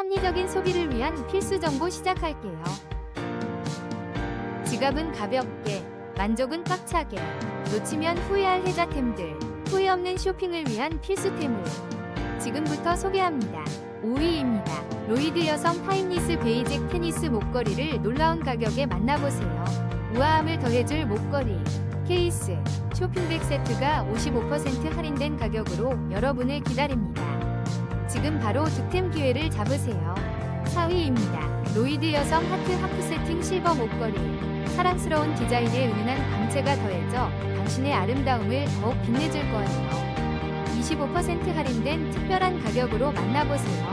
합리적인 소비를 위한 필수 정보 시작할게요. 지갑은 가볍게, 만족은 꽉차게, 놓치면 후회할 혜자템들, 후회 없는 쇼핑을 위한 필수템을 지금부터 소개합니다. 5위입니다. 로이드 여성 타임리스 베이직 테니스 목걸이를 놀라운 가격에 만나보세요. 우아함을 더해줄 목걸이, 케이스, 쇼핑백 세트가 55% 할인된 가격으로 여러분을 기다립니다. 지금 바로 득템 기회를 잡으세요. 4위입니다. 로이드 여성 하트 하프 세팅 실버 목걸이. 사랑스러운 디자인에 은은한 광채가 더해져 당신의 아름다움을 더욱 빛내줄 거예요. 25% 할인된 특별한 가격으로 만나보세요.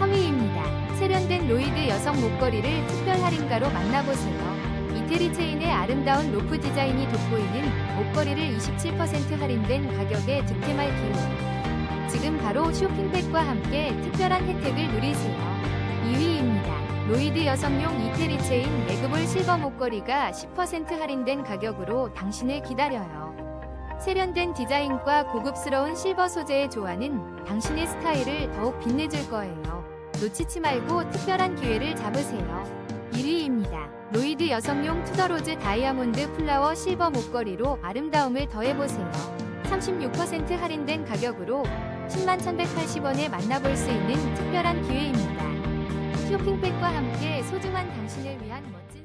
3위입니다. 세련된 로이드 여성 목걸이를 특별 할인가로 만나보세요. 이태리 체인의 아름다운 로프 디자인이 돋보이는 목걸이를 27% 할인된 가격에 득템할 기회. 지금 바로 쇼핑백과 함께 특별한 혜택을 누리세요. 2위입니다. 로이드 여성용 이태리 체인 레그볼 실버 목걸이가 10% 할인된 가격으로 당신을 기다려요. 세련된 디자인과 고급스러운 실버 소재의 조화는 당신의 스타일을 더욱 빛내줄 거예요. 놓치지 말고 특별한 기회를 잡으세요. 1위입니다. 로이드 여성용 투더로즈 다이아몬드 플라워 실버 목걸이로 아름다움을 더해보세요. 36% 할인된 가격으로 10만 1180원에 만나볼 수 있는 특별한 기회입니다. 쇼핑백과 함께 소중한 당신을 위한 멋진